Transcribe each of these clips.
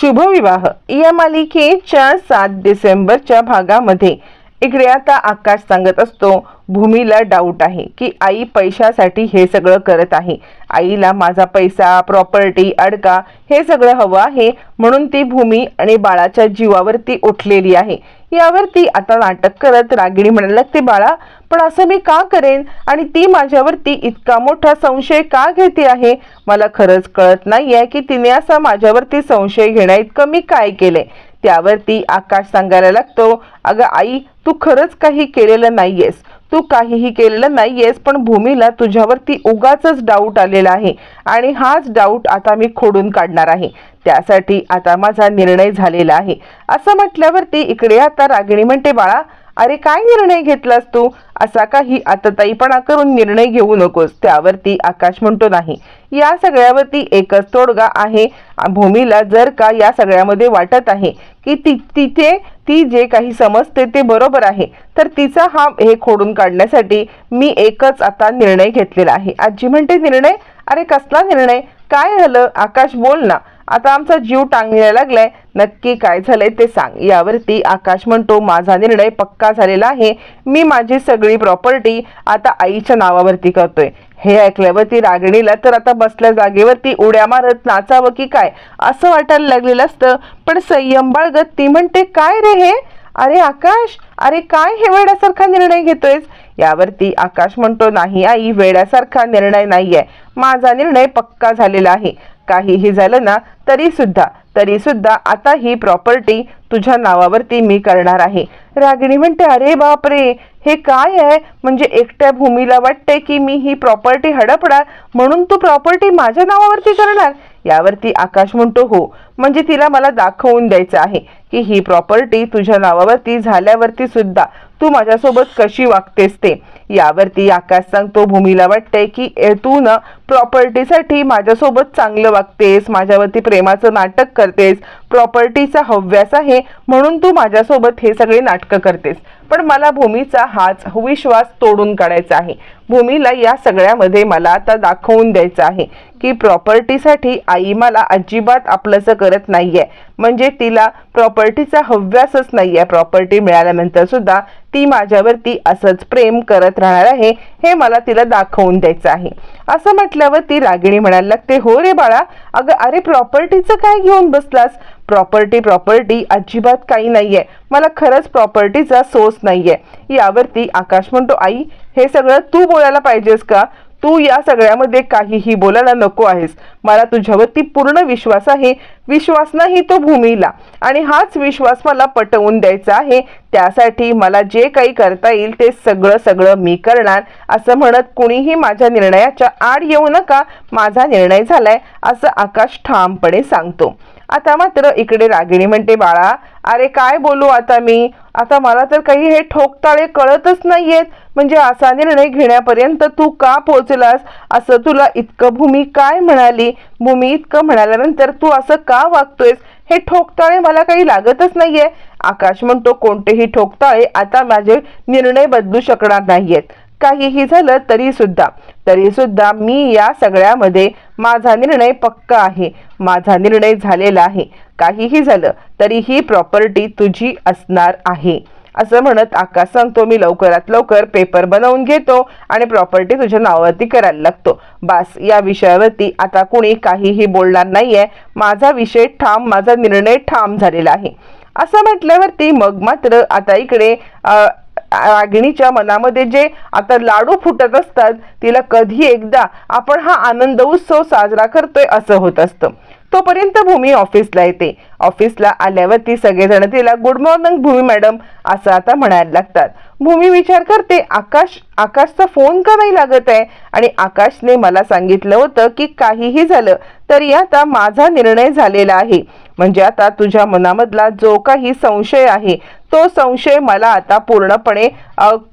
शुभविवाह. या मालिकेच्या सात डिसेंबरच्या भागामध्ये. इकडे आता आकाश सांगत असतो. भूमीला डाऊट आहे की आई पैशासाठी हे सगळं करत आहे. आईला माझा पैसा प्रॉपर्टी अडका हे सगळं हवं आहे. म्हणून ती भूमी आणि बाळाच्या जीवावरती उठलेली आहे. यावरती आता नाटक करत रागिणी म्हणायला लागते बाळा पण असं मी का करेन? आणि ती माझ्यावरती इतका मोठा संशय का घेते आहे? मला खरंच कळत नाही आहे की तिने असा माझ्यावरती संशय घेण्या इतकं मी काय केलंय त्यावरती आकाश सांगायला लागतो अगं आई तू खरंच काही केलेलं नाहीयेस. तू काहीही केलेलं नाहीयेस पण भूमीला तुझ्यावरती उगाच डाऊट आलेला आहे. आणि हाच डाऊट आता मी खोडून काढणार आहे. त्यासाठी आता माझा निर्णय झालेला आहे. असं म्हटल्यावरती इकडे आता रागिणी म्हणते बाळा अरे काय निर्णय घेतलास तू? असा काही आतताईपणा करून निर्णय घेऊ नकोस. त्यावरती आकाश म्हणतो नाही. या सगळ्यावरती एकच तोडगा आहे. भूमीला जर का या सगळ्यामध्ये वाटत आहे की ती तिथे ती जे काही समजते ते बरोबर आहे तर तिचा हा हे खोडून काढण्यासाठी मी एकच आता निर्णय घेतलेला आहे. आजी म्हणते निर्णय? अरे कसला निर्णय? काय झालं? आकाश बोल ना. आता आमचा जीव टांगण्याला लागलाय. नक्की काय झालंय ते सांग. यावरती आकाश म्हणतो माझा निर्णय पक्का झालेला आहे. मी माझी सगळी प्रॉपर्टी आता आईच्या नावावरती करतोय. हे ऐकल्यावरती रागिणीला तर आता बसल्या जागेवरती उड्या मारत नाचावं की काय? असं वाटायला लागलेलं असतं. पण संयम बाळगत ती म्हणते काय रे हे? अरे आकाश अरे काय हे वेड्यासारखा निर्णय घेतोयस? यावरती आकाश म्हणतो नाही आई वेड्यासारखा निर्णय नाहीये. माझा निर्णय पक्का झालेला आहे. काहीही झालं ना तरी सुद्धा तरी सुद्धा आता ही प्रॉपर्टी तुझ्या नावावरती मी करणार आहे. रागिणी म्हणते अरे बापरे! हे काय आहे? म्हणजे एकट्या भूमीला वाटते की मी ही प्रॉपर्टी हडपणार म्हणून तू प्रॉपर्टी माझ्या नावावरती करणार? यावरती आकाश म्हणतो हो. म्हणजे तिला मला दाखवून द्यायचं आहे की ही प्रॉपर्टी तुझ्या नावावरती झाल्यावरती सुद्धा तू माझ्यासोबत कशी वागतेस ते. यावरती आकाश सांगतो भूमीला वाटते की तू ना प्रॉपर्टीसाठी माझ्यासोबत चांगलं वागतेस माझ्यावरती प्रेमाचं नाटक करतेस प्रॉपर्टीचा हव्यास आहे म्हणून तू माझ्यासोबत हे सगळे नाटकं करतेस. पण मला भूमीचा हाच विश्वास तोडून काढायचा आहे. भूमीला या सगळ्यामध्ये मला आता दाखवून द्यायचं आहे की प्रॉपर्टीसाठी आई मला अजिबात आपलंसं करत नाहीये. म्हणजे तिला प्रॉपर्टीचा हव्यासच नाही आहे प्रॉपर्टी मिळाल्यानंतर सुद्धा ती माझ्यावरती असंच प्रेम करत राहणार आहे हे मला तिला दाखवून द्यायचं आहे. असं म्हटल्यावर ती रागिणी म्हणायला लागते हो रे बाळा अगं अरे प्रॉपर्टीचं काय घेऊन बसलास? प्रॉपर्टी प्रॉपर्टी अजिबात काही नाहीये. मला खरंच प्रॉपर्टीचा सोर्स नाहीये. यावरती आकाश म्हणतो आई हे सगळं तू बोलायला पाहिजेस का? तू या सगळ्यामध्ये काहीही बोलायला नको आहेस. मला तुझ्यावरती पूर्ण विश्वास आहे. विश्वास नाही तो भूमीला. आणि हाच विश्वास मला पटवून द्यायचा आहे. त्यासाठी मला जे काही करता येईल ते सगळं सगळं मी करणार. असं म्हणत कुणीही माझ्या निर्णयाच्या आड येऊ नका. माझा निर्णय झालाय असं आकाश ठामपणे सांगतो. आता मात्र इकडे रागिणी म्हणते बाळा अरे काय बोलू आता मी? आता मला तर काही हे ठोकताळे कळतच नाहीयेत. म्हणजे असा निर्णय घेण्यापर्यंत तू का पोचलास असं तुला इतकं भूमी काय म्हणाली? भूमी इतकं म्हणाल्यानंतर तू असं का वागतोयस? हे ठोकताळे मला काही लागतच नाहीये. आकाश म्हणतो कोणतेही ठोकताळे आता माझे निर्णय बदलू शकणार नाहीयेत. काहीही झालं तरी सुद्धा. तरी सुद्धा मी या सगळ्यामध्ये माझा निर्णय पक्का आहे. माझा निर्णय झालेला आहे. काहीही झालं तरी ही प्रॉपर्टी तुझी असणार आहे. असं म्हणत आकाश सांगतो मी लवकरात लवकर पेपर बनवून घेतो आणि प्रॉपर्टी तुझ्या नावावरती करायला लागतो. बास या विषयावरती आता कुणी काहीही बोलणार नाहीये. माझा विषय ठाम माझा निर्णय ठाम झालेला आहे. असं म्हटल्यावरती मग मात्र आता इकडे अ, रागिणीच्या मनामध्ये जे आता लाडू फुटत असतात तिला कधी एकदा आपण हा आनंद उत्सव साजरा करतोय असं होत असतं तोपर्यंत भूमी ऑफिसला येते ऑफिसला आल्यावरती सगळेजण तिला गुड मॉर्निंग भूमी मॅडम असं आता म्हणायला लागतात भूमी विचार करते आकाश आकाशचा फोन का नाही लागत आहे आणि आकाशने मला सांगितलं होतं की काहीही झालं तरी आता माझा निर्णय झालेला आहे म्हणजे आता तुझ्या मनामधला जो काही संशय आहे तो संशय मला आता पूर्णपणे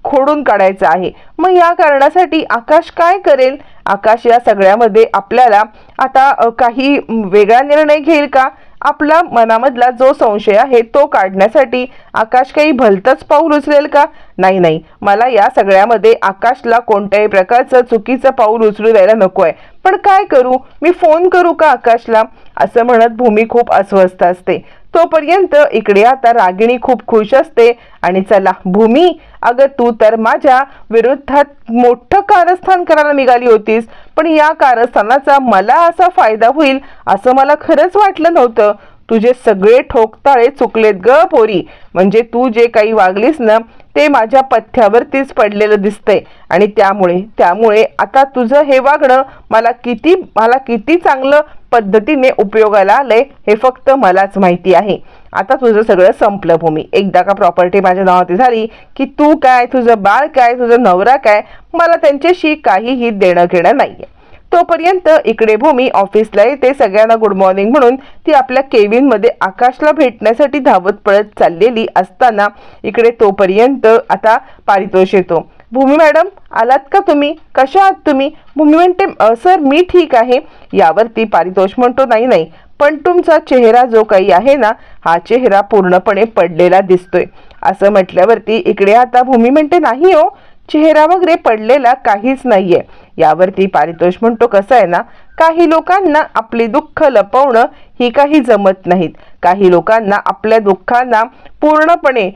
खोडून काढायचा आहे. मग या कारणासाठी आकाश काय करेल? आकाश या सगळ्यामध्ये आपल्याला आता काही वेगळा निर्णय घेईल का? आपला मनामधला जो संशय आहे तो काढण्यासाठी आकाश काही भलतंच पाऊल उचलेल का? नाही नाही. मला या सगळ्यामध्ये आकाशला कोणत्याही प्रकारचं चुकीचं पाऊल उचलू द्यायला नको आहे पण काय करू? मी फोन करू का आकाशला? असं म्हणत भूमी खूप अस्वस्थ असते. तोपर्यंत इकडे आता रागिणी खूप खुश असते आणि चला भूमी अगं तू तर माझ्या विरुद्धात मोठं कारस्थान करायला निघाली होतीस पण या कारस्थानाचा मला असा फायदा होईल असं मला खरंच वाटलं नव्हतं. तुझे सगळे ठोकताळे चुकलेत ग पोरी. म्हणजे तू जे काही वागलीस ना ते माझ्या पथ्यावरतीच पडलेलं दिसतंय. आणि त्यामुळे त्यामुळे आता तुझं हे वागणं मला किती मला किती चांगलं पद्धतीने उपयोगाला आलंय हे फक्त मलाच माहिती आहे. आता तुझं सगळं संपलं भूमी. एकदा का प्रॉपर्टी माझ्या नावाती झाली की तू काय तुझं बाळ काय तुझं नवरा काय मला त्यांच्याशी काहीही देणं घेणं नाही आहे तोपर्यंत इकडे भूमी ऑफिसला येते. सगळ्यांना गुड मॉर्निंग म्हणून ती आपल्या केविनमध्ये आकाशला भेटण्यासाठी धावत पळत चाललेली असताना इकडे तोपर्यंत आता पारितोष येतो. भूमी मॅडम आलात का तुम्ही? कशा आहात तुम्ही? भूमी म्हणते सर मी ठीक आहे. यावरती पारितोष म्हणतो नाही नाही पण तुमचा चेहरा जो काही आहे ना हा चेहरा पूर्णपणे पडलेला दिसतोय. असं म्हटल्यावरती इकडे आता भूमी म्हणते नाही हो चेहरा वगैरे पडलेला काहीच नाहीये. यावरती पारितोष म्हणतो कसं आहे ना काही लोकांना आपली दुःख लपवणं ही काही जमत नाहीत. काही लोकांना आपल्या दुःखांना पूर्णपणे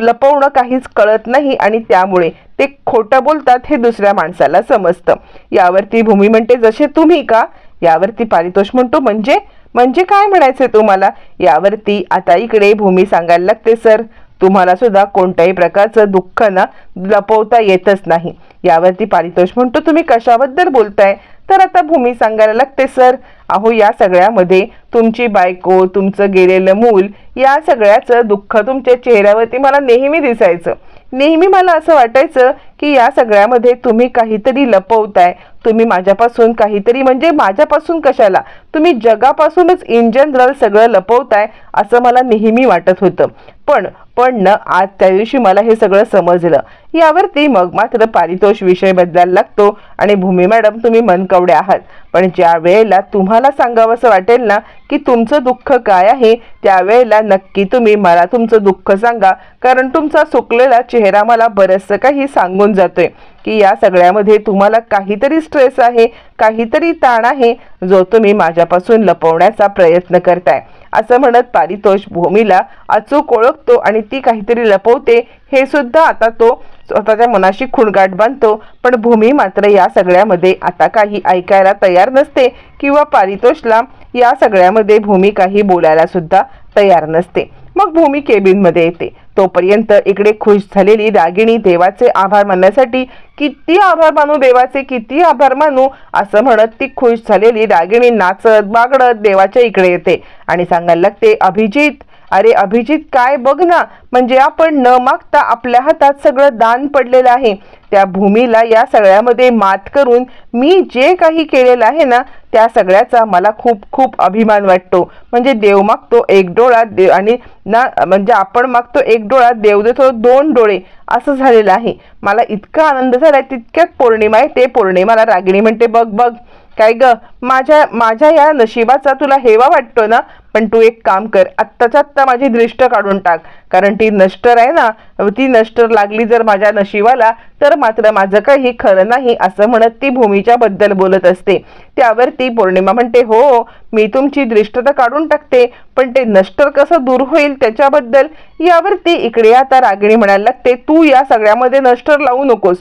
लपवणं काहीच कळत नाही आणि त्यामुळे ते खोटं बोलतात हे दुसऱ्या माणसाला समजतं. यावरती भूमी म्हणते जसे तुम्ही का? यावरती पारितोष म्हणतो म्हणजे? म्हणजे काय म्हणायचं तुम्हाला? यावरती आता इकडे भूमी सांगायला लागते सर तुम्हाला सुद्धा कोणत्याही प्रकारचं दुःख ना लपवता येतच नाही. यावरती पारितोष म्हणतो तुम्ही कशाबद्दल बोलताय? तर आता भूमी सांगायला लागते सर अहो या सगळ्यामध्ये तुमची बायको तुमचं गेलेलं मूल या सगळ्याचं दुःख तुमच्या चेहऱ्यावरती मला नेहमी दिसायचं. नेहमी मला असं वाटायचं की या सगळ्यामध्ये तुम्ही काहीतरी लपवताय. तुम्ही माझ्यापासून काहीतरी म्हणजे माझ्यापासून कशाला? तुम्ही जगापासूनच इन जनरल सगळं लपवताय असं मला नेहमी वाटत होतं. पण पण न आज त्या दिवशी मला हे सगळं समजलं. यावरती मग मात्र पारितोष विषय बदलायला लागतो आणि भूमी मॅडम तुम्ही मनकवडे आहात. पण ज्या वेळेला तुम्हाला सांगावंसं वाटेल ना की तुमचं दुःख काय आहे त्यावेळेला नक्की तुम्ही मला तुमचं दुःख सांगा. कारण तुमचा सुकलेला चेहरा मला बरंचसं काही सांगून जातोय की या सगळ्यामध्ये तुम्हाला काहीतरी स्ट्रेस आहे काहीतरी ताण आहे जो तुम्ही माझ्यापासून लपवण्याचा प्रयत्न करताय. असं म्हणत पारितोष भूमीला अचूक ओळखतो आणि ती काहीतरी लपवते हे सुद्धा आता तो स्वतःच्या मनाशी खुणगाट बांधतो. पण भूमी मात्र या सगळ्यामध्ये आता काही ऐकायला तयार नसते किंवा पारितोषला या सगळ्यामध्ये भूमी काही बोलायला सुद्धा तयार नसते. मग भूमी केबिनमध्ये येते. तोपर्यंत इकडे खुश झालेली रागिणी देवाचे आभार मानण्यासाठी किती आभार मानू देवाचे किती आभार मानू असं म्हणत ती खुश झालेली रागिणी नाचत बागडत देवाच्या इकडे येते. आणि सांगायला लागते अभिजित अरे अभिजित काय बघ ना. म्हणजे आपण न मागता आपल्या हातात सगळं दान पडलेलं आहे. त्या भूमीला या सगळ्यामध्ये मात करून मी जे काही केलेलं आहे ना त्या सगळ्याचा मला खूप खूप अभिमान वाटतो. म्हणजे देव मागतो एक डोळा देव आणि ना म्हणजे आपण मागतो एक डोळा देव देतो दोन डोळे. असं झालेलं आहे. मला इतका आनंद झालाय तितक्यात पौर्णिमा आहे ते पौर्णिमाला रागिणी म्हणते बघ बघ काय ग? माझ्या माझ्या या नशिबाचा तुला हेवा वाटतो ना? पण तू एक काम कर आत्ताच आत्ता माझी दृष्ट काढून टाक. कारण ती नष्टर आहे ना ती नष्टर लागली जर माझ्या नशिबाला तर मात्र माझं काही खरं नाही असं म्हणत ती भूमीच्या बद्दल बोलत असते. त्यावर ती पौर्णिमा म्हणते हो मी तुमची दृष्ट तर काढून टाकते पण ते नष्टर कसं दूर होईल त्याच्याबद्दल? यावरती इकडे आता रागिणी म्हणायला लागते तू या सगळ्यामध्ये नष्टर लावू नकोस.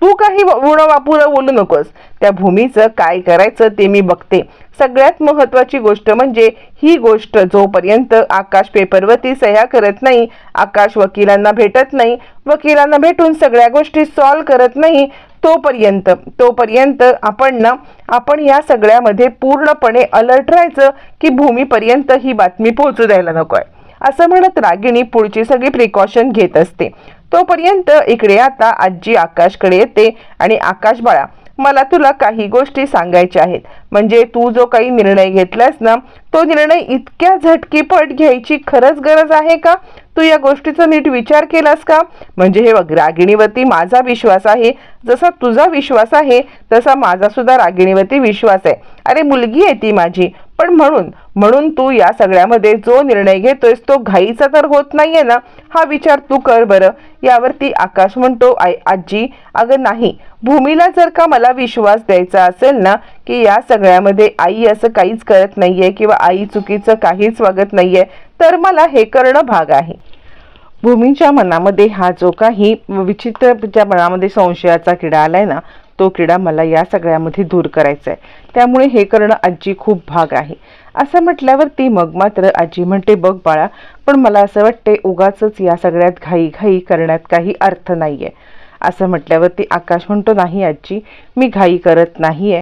तू काही उणं वापुरं बोलू नकोस. त्या भूमीचं काय करायचं ते मी बघते. सगळ्यात महत्वाची गोष्ट म्हणजे ही गोष्ट जोपर्यंत आकाश पेपरवरती सह्या करत नाही आकाश वकिलांना भेटत नाही वकिलांना भेटून सगळ्या गोष्टी सॉल्व करत नाही तोपर्यंत तोपर्यंत आपण ना आपण या सगळ्यामध्ये पूर्णपणे अलर्ट राहायचं की भूमीपर्यंत ही बातमी पोहोचू द्यायला नको आहे. असं म्हणत रागिणी पुढची सगळी प्रिकॉशन घेत असते. तोपर्यंत इकडे आता आजी आकाशकडे येते आणि आकाश बाळा मला तुला काही गोष्टी सांगायच्या आहेत. म्हणजे तू जो काही निर्णय घेतलास ना तो निर्णय इतक्या झटकीपट घ्यायची खरंच गरज आहे का? तू या गोष्टीचा नीट विचार केलास का? म्हणजे हे बघ रागिणीवरती माझा विश्वास आहे. जसा तुझा विश्वास आहे तसा माझा सुद्धा रागिणीवरती विश्वास आहे. अरे मुलगी आहे ती माझी. पण म्हणून म्हणून तू या सगळ्यामध्ये जो निर्णय घेतोयस तो घाईचा तर होत नाहीये ना? हा विचार तू कर बरं. यावरती आकाश म्हणतो आई आजी अगं नाही. भूमीला जर का मला विश्वास द्यायचा असेल ना की या सगळ्यामध्ये आई असं काहीच करत नाहीये किंवा आई चुकीचं काहीच वागत नाहीये तर मला हे करणं भाग आहे. भूमीच्या मनामध्ये हा जो काही विचित्र तिच्या मनामध्ये संशयाचा किडा आलाय ना तो किडा मला या सगळ्यामध्ये दूर करायचा आहे त्यामुळे हे करणं आजी खूप भाग आहे. असं म्हटल्यावर ती मग मात्र आजी म्हणते बघ बाळा पण मला असं वाटते उगाच या सगळ्यात घाई घाई करण्यात काही अर्थ नाहीये. असं म्हटल्यावरती आकाश म्हणतो नाही आजी मी घाई करत नाहीये.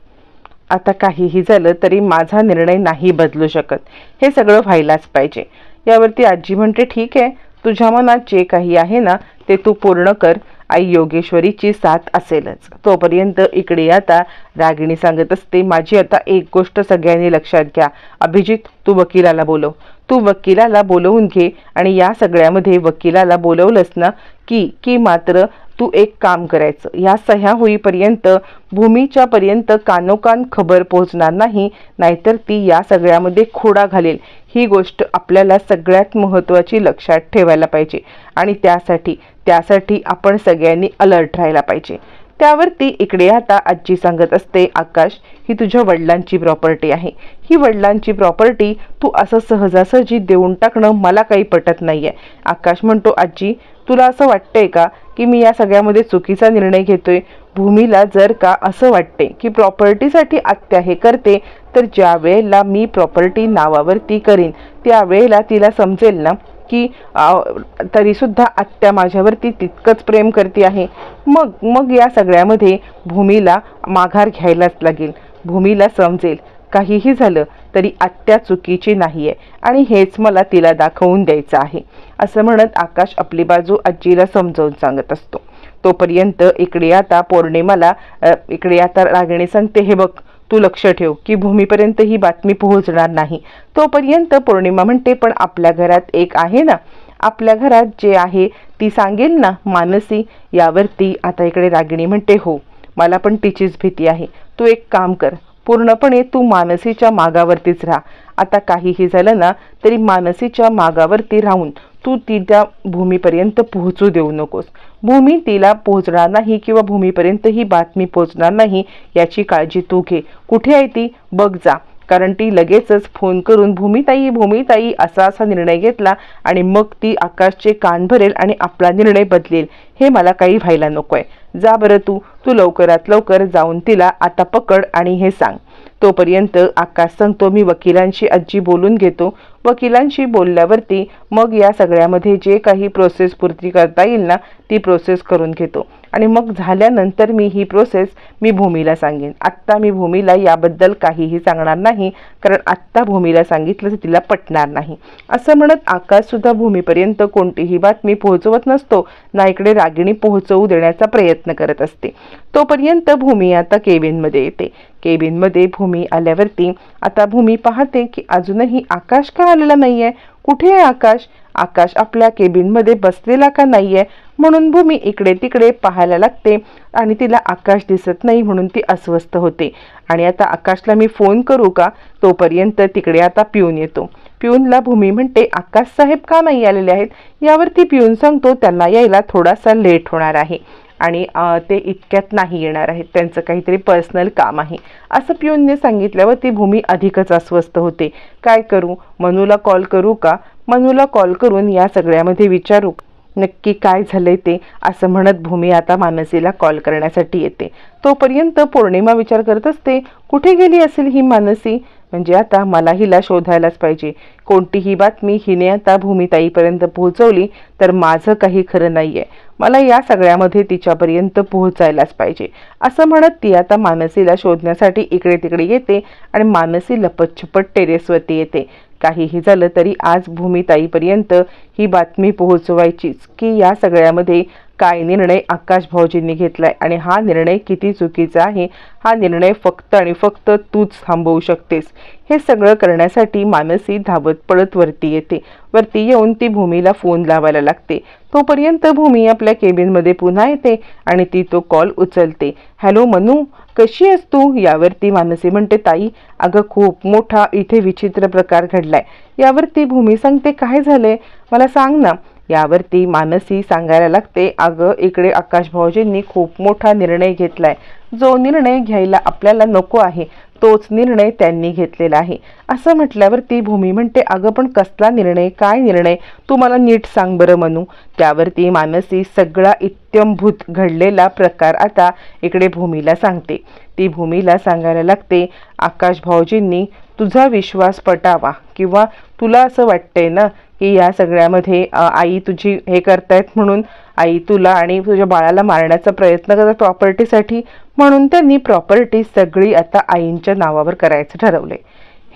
आता काहीही झालं तरी माझा निर्णय नाही बदलू शकत. हे सगळं व्हायलाच पाहिजे. यावरती आजी म्हणते ठीक आहे तुझ्या मनात जे काही आहे ना ते तू पूर्ण कर. आई योगेश्वरीची साथ असेलच. तोपर्यंत इकडे आता रागिणी सांगत असते माझी आता एक गोष्ट सगळ्यांनी लक्षात घ्या. अभिजित तू वकिलाला बोलव. तू वकिलाला बोलवून घे आणि या सगळ्यामध्ये वकिलाला बोलवलंस ना की की मात्र तू एक काम करायचं. या सह्या होईपर्यंत भूमीच्या पर्यंत कानोकान खबर पोहोचणार नाही नाहीतर ती या सगळ्यामध्ये खोडा घालेल. ही गोष्ट आपल्याला सगळ्यात महत्त्वाची लक्षात ठेवायला पाहिजे. आणि त्यासाठी त्यासाठी आपण सगळ्यांनी अलर्ट राहायला पाहिजे. त्यावरती इकडे आता आजी सांगत असते आकाश ही तुझ्या वडिलांची प्रॉपर्टी आहे. ही वडिलांची प्रॉपर्टी तू असं सहजासहजी देऊन टाकणं मला काही पटत नाही आहे आकाश म्हणतो आजी तुला असं वाटतंय का की मी या सगळ्यामध्ये चुकीचा निर्णय घेतोय? भूमीला जर का असं वाटते की प्रॉपर्टीसाठी आत्या हे करते तर ज्या वेळेला मी प्रॉपर्टी नावावरती करीन त्यावेळेला तिला समजेल ना की तरीसुद्धा आत्या माझ्यावरती तितकंच प्रेम करते आहे. मग मग या सगळ्यामध्ये भूमीला माघार घ्यायलाच लागेल. भूमीला समजेल काहीही झालं तरी आत्या चुकीची नाही आहे आणि हेच मला तिला दाखवून द्यायचं आहे. असं म्हणत आकाश आपली बाजू आजीला समजावून सांगत असतो. तोपर्यंत इकडे आता पौर्णिमाला इकडे आता रागिणी सांगते हे बघ तू लक्ष ठेव की भूमीपर्यंत ही बातमी पोहोचणार नाही. तोपर्यंत पौर्णिमा म्हणते पण आपल्या घरात एक आहे ना? आपल्या घरात जे आहे ती सांगेल ना मानसी? यावरती आता इकडे रागिणी म्हणते हो मला पण तिचीच भीती आहे. तू एक काम कर पूर्णपणे तू मानसीच्या मागावरतीच राहा. आता काहीही झालं ना तरी मानसीच्या मागावरती राहून तू ती त्या भूमीपर्यंत पोहोचू देऊ नकोस. भूमी तिला पोहोचणार नाही किंवा भूमीपर्यंत ही बातमी पोहोचणार नाही याची काळजी तू घे. कुठे आहे ती? बघ जा. कारण ती लगेचच फोन करून भूमिताई भूमिताई असा असा निर्णय घेतला आणि मग ती आकाशचे कान भरेल आणि आपला निर्णय बदलेल. हे मला काही व्हायला नकोय. जा बरं तू. तू लवकरात लवकर जाऊन तिला आता पकड आणि हे सांग. तोपर्यंत आकाश सांगतो मी वकिलांशी आजी बोलून घेतो. वकिलांशी बोलल्यावरती मग या सगळ्यामध्ये जे काही प्रोसेस पूर्ती करता येईल ना ती प्रोसेस करून घेतो. आणि मग झाल्यानंतर मी ही प्रोसेस मी भूमीला सांगेन. आत्ता मी भूमीला याबद्दल काहीही सांगणार नाही कारण आत्ता भूमीला सांगितलं तर तिला पटणार नाही. असं म्हणत आकाशसुद्धा भूमीपर्यंत कोणतीही बातमी पोहोचवत नसतो ना इकडे रागिणी पोहोचवू देण्याचा प्रयत्न करत असते. तोपर्यंत भूमी आता केबिनमध्ये येते. केबिनमध्ये भूमी आल्यावरती आता भूमी पाहते की अजूनही आकाश का आलेला नाही आहे कुठे आहे आकाश? आकाश आपल्या केबिनमध्ये बसलेला का नाही आहे म्हणून भूमी इकडे तिकडे पाहायला लागते आणि तिला आकाश दिसत नाही म्हणून ती अस्वस्थ होते. आणि आता आकाशला मी फोन करू का? तोपर्यंत तिकडे आता पिऊन येतो. पिऊनला भूमी म्हणते आकाश साहेब का नाही आलेले आहेत? यावरती पिऊन सांगतो त्यांना यायला थोडासा लेट होणार आहे. आणि ते इतक्यात नाही येणार आहेत. त्यांचं काहीतरी पर्सनल काम आहे. असं पिऊनने सांगितल्यावर ती भूमी अधिकच अस्वस्थ होते. काय करू? मनूला कॉल करू का? मनूला कॉल करून या सगळ्यामध्ये विचारू. नक्की काय झालंय ते? असं म्हणत भूमी आता मानसीला कॉल करण्यासाठी येते. तोपर्यंत पौर्णिमा विचार करत असते कुठे गेली असेल ही मानसी? म्हणजे आता मला हिला शोधायलाच पाहिजे. कोणतीही बातमी हिने आता भूमिताईपर्यंत पोहोचवली तर माझं काही खरं नाही आहे मला या सगळ्यामध्ये तिच्यापर्यंत पोहोचायलाच पाहिजे. असं म्हणत ती आता मानसीला शोधण्यासाठी इकडे तिकडे येते आणि मानसी लपतछपट टेरेसवरती येते. काहीही झालं तरी आज भूमिताईपर्यंत ही बातमी पोहोचवायचीच की या सगळ्यामध्ये काय निर्णय आकाश भाऊजींनी घेतलाय आणि हा निर्णय किती चुकीचा आहे हा निर्णय फक्त आणि फक्त तूच थांबवू शकतेस. हे सगळं करण्यासाठी मानसी धावत पळत वरती येते. वरती येऊन ती भूमीला फोन लावायला लागते. तोपर्यंत भूमी आपल्या केबिनमध्ये पुन्हा येते आणि ती तो कॉल उचलते. हॅलो मनू कशी आहेस तू? यावरती मानसी म्हणते ताई अगं खूप मोठा इथे विचित्र प्रकार घडलाय. यावरती भूमी सांगते काय झालंय? मला सांग ना यावरती मानसी सांगायला लागते अगं इकडे आकाश भाऊजींनी खूप मोठा निर्णय घेतलाय. जो निर्णय घ्यायला आपल्याला नको आहे तोच निर्णय त्यांनी घेतलेला आहे. असं म्हटल्यावरती भूमी म्हणते अगं पण कसला निर्णय? काय निर्णय? तू मला नीट सांग बरं म्हणू त्यावरती मानसी सगळा इत्यंभूत घडलेला प्रकार आता इकडे भूमीला सांगते. ती भूमीला सांगायला लागते आकाश भाऊजींनी तुझा विश्वास पटावा किंवा तुला असं वाटतंय ना की या सगळ्यामध्ये आई तुझी हे करतायत म्हणून आई तुला आणि तुझ्या बाळाला मारण्याचा प्रयत्न करतात प्रॉपर्टीसाठी म्हणून त्यांनी प्रॉपर्टी सगळी आता आईंच्या नावावर करायचं ठरवले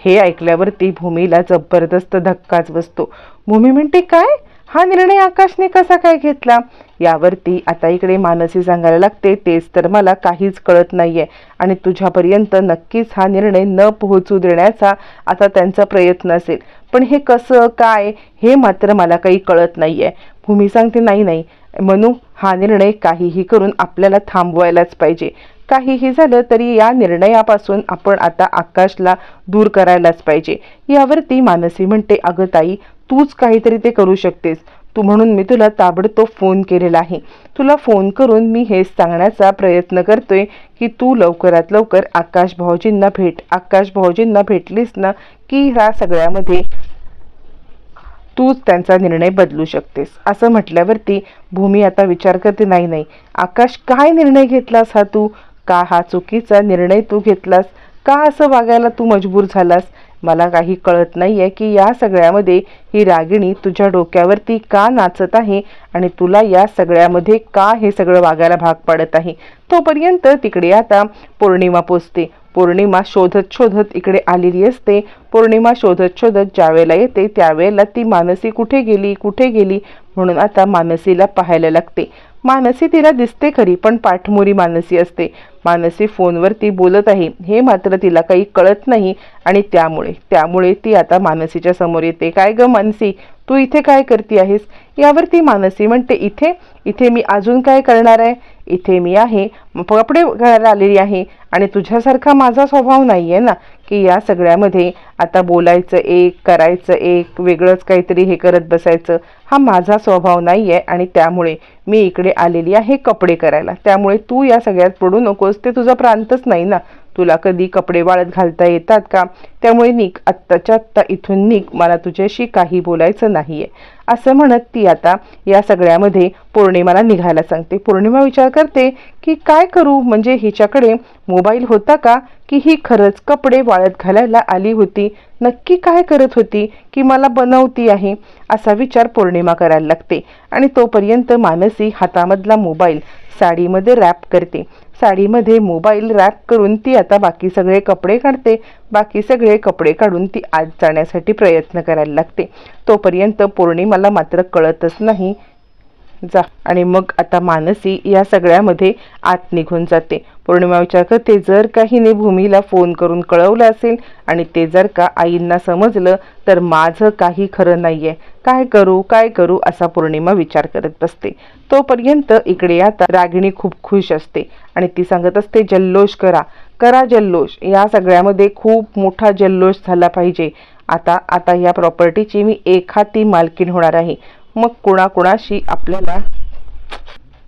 हे ऐकल्यावर ती भूमीला जबरदस्त धक्काच बसतो. भूमी म्हणते काय? हा निर्णय आकाशने कसा काय घेतला? यावरती आता इकडे मानसी सांगायला लागते तेच तर मला काहीच कळत नाहीये. आणि तुझ्यापर्यंत नक्कीच हा निर्णय न पोहोचू देण्याचा आता त्यांचा प्रयत्न असेल. पण हे कसं काय हे मात्र मला काही कळत नाहीये. भूमी सांगते नाही नाही. म्हणू हा निर्णय काहीही करून आपल्याला थांबवायलाच पाहिजे. काहीही झालं तरी या निर्णयापासून आपण आता आकाशला दूर करायलाच पाहिजे. यावरती मानसी म्हणते अगं ताई तूच काहीतरी ते करू शकतेस. तू म्हणून मी तुला ताबडतोब फोन केलेला आहे. तुला फोन करून मी हेच सांगण्याचा प्रयत्न करतोय की तू लवकरात लवकर आकाश भाऊजींना भेट आकाश भाऊजींना भेटलीस ना की ह्या सगळ्यामध्ये तूच त्यांचा निर्णय बदलू शकतेस. असं म्हटल्यावरती भूमी आता विचार करते नाही नाही. आकाश काय निर्णय घेतलास हा तू? का हा चुकीचा निर्णय तू घेतलास? का असं वागायला तू मजबूर झालास? मला काही कळत नाही आहे की या सगळ्यामध्ये ही रागिणी तुझ्या डोक्यावरती का नाचत आहे आणि तुला या सगळ्यामध्ये का हे सगळं वागायला भाग पाडत आहे? तोपर्यंत तिकडे आता पौर्णिमा पोचते. पौर्णिमा शोधत शोधत इकडे आलेली असते. पौर्णिमा शोधत शोधत ज्यावेळेला येते त्यावेळेला ती मानसी कुठे गेली कुठे गेली म्हणून आता मानसीला पाहायला लागते. मानसी तिला दिसते खरी पण पाठमोरी मानसी असते. मानसी फोनवरती बोलत आहे. हे मात्र तिला काही कळत नाही आणि त्यामुळे त्यामुळे ती आता मानसीच्या समोर येते. काय ग मानसी? तू इथे काय करते आहेस? यावरती मानसी म्हणते इथे इथे मी अजून काय करणार आहे? इथे मी आहे कपडे घालायला आलेली आहे आणि तुझ्यासारखा माझा स्वभाव नाही आहे ना की या सगळ्यामध्ये आता बोलायचं एक करायचं एक वेगळंच काहीतरी हे करत बसायचं. हा माझा स्वभाव नाही आहे आणि त्यामुळे मी इकडे आलेली आहे कपडे करायला. त्यामुळे तू या सगळ्यात पडू नकोस. ते तुझा प्रांतच नाही ना. तुला कधी कपडे वाळत घालता येतात का? त्यामुळे निक आत्ताच्या आत्ता इथून निक मला तुझ्याशी काही बोलायचं नाहीये. असं म्हणत ती आता या सगळ्यामध्ये पौर्णिमाला निघायला सांगते. पौर्णिमा विचार करते की काय करू? म्हणजे हिच्याकडे मोबाईल होता का? की ही खरंच कपडे वाळत घालायला आली होती? नक्की काय करत होती? की मला बनवती आहे? असा विचार पौर्णिमा करायला लागते. आणि तोपर्यंत मानसी हातामधला मोबाईल साडीमध्ये रॅप करते. साडीमध्ये मोबाईल रॅप करून ती आता बाकी सगळे कपडे काढते. बाकी सगळे कपडे काढून ती आत जाण्यासाठी प्रयत्न करायला लागते. तोपर्यंत पौर्णिमाला मात्र कळतच नाही जा. आणि मग आता मानसी या सगळ्यामध्ये आत निघून जाते. पौर्णिमा विचार करते जर का हिने भूमीला फोन करून कळवलं असेल आणि ते जर का आईंना समजलं तर माझं काही खरं नाही आहे काय करू काय करू असा पौर्णिमा विचार करत बसते. तोपर्यंत इकडे आता रागिणी खूप खुश असते आणि ती सांगत असते जल्लोष करा. करा जल्लोष. या सगळ्यामध्ये खूप मोठा जल्लोष झाला पाहिजे. आता आता या प्रॉपर्टीची मी एक हाती मालकीण होणार आहे. मग कुणाकुणाशी आपल्याला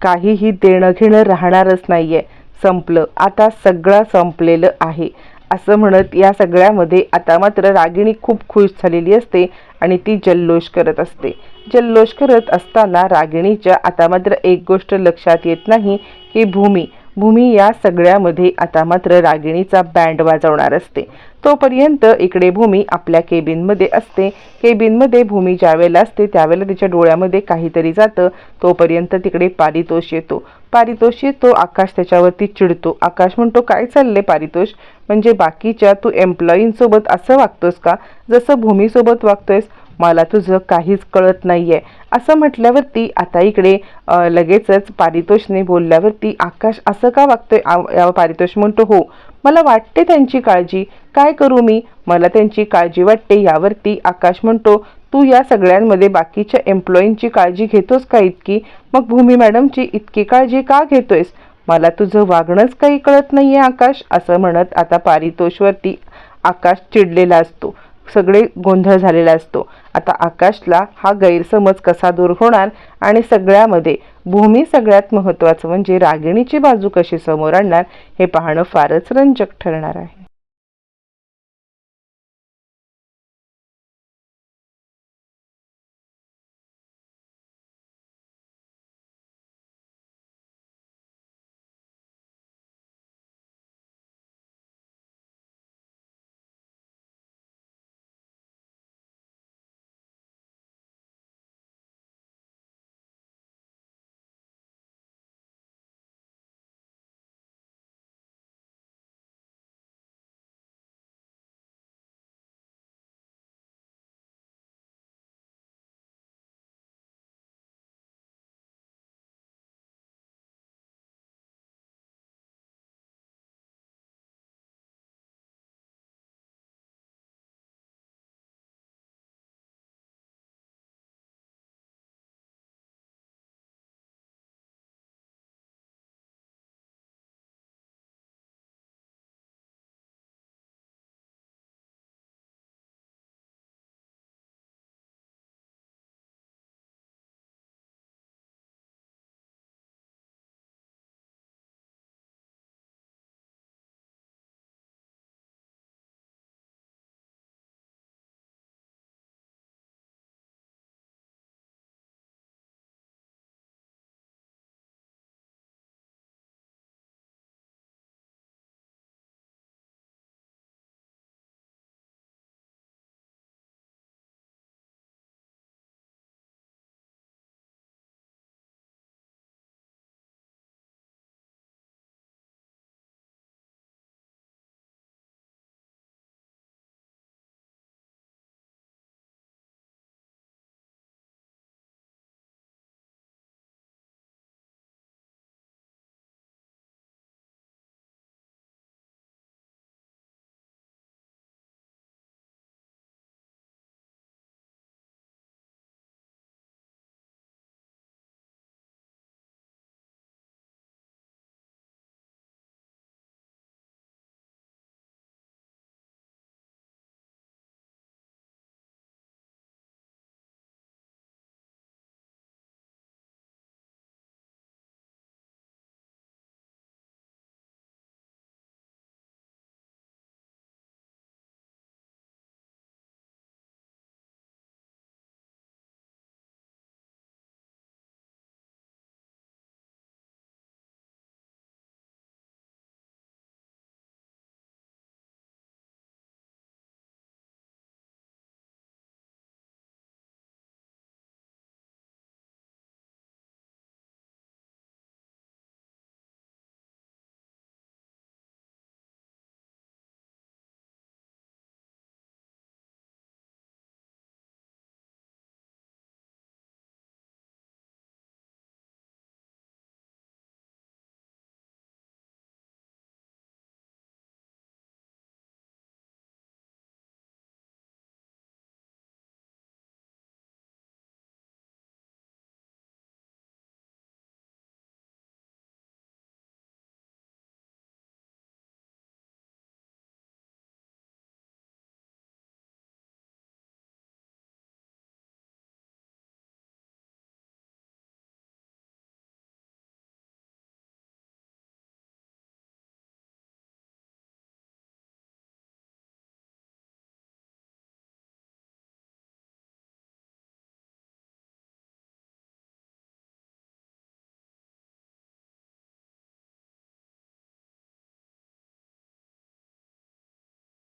काहीही देणं घेणं राहणारच आहे संपलं. आता सगळं संपलेलं आहे. असं म्हणत या सगळ्यामध्ये आता मात्र रागिणी खूप खुश झालेली असते आणि ती जल्लोष करत असते. जल्लोष करत असताना रागिणीच्या आता मात्र एक गोष्ट लक्षात येत नाही की भूमी. भूमी या सगळ्यामध्ये आता मात्र रागिणीचा बँड वाजवणार असते. तोपर्यंत इकडे भूमी आपल्या केबिनमध्ये असते. केबिनमध्ये भूमी ज्यावेळेला असते त्यावेळेला तिच्या डोळ्यामध्ये काहीतरी जातं. तोपर्यंत तिकडे पारितोष येतो. पारितोष येतो आकाश त्याच्यावरती चिडतो. आकाश म्हणतो काय चाललंय पारितोष? म्हणजे बाकीच्या तू एम्प्लॉईंसोबत असं वागतोस का? जसं भूमीसोबत वागतोयस मला तुझं काहीच कळत नाही आहे असं म्हटल्यावरती आता इकडे लगेचच पारितोषने बोलल्यावरती आकाश असं का वागतोय? पारितोष म्हणतो हो मला वाटते त्यांची काळजी. काय करू मी? मला त्यांची काळजी वाटते यावरती आकाश म्हणतो तू या सगळ्यांमध्ये बाकीच्या एम्प्लॉईंची काळजी घेतोस का इतकी? मग भूमी मॅडमची इतकी काळजी का घेतोयस? मला तुझं वागणंच काही कळत नाहीये आकाश असं म्हणत आता पारितोषवरती आकाश चिडलेला असतो. सगळे गोंधळ झालेला असतो. आता आकाशला हा गैरसमज कसा दूर होणार? आणि सगळ्यामध्ये भूमी सगळ्यात महत्त्वाचं म्हणजे रागिणीची बाजू कशी समोर आणणार हे पाहणं फारच रंजक ठरणार आहे.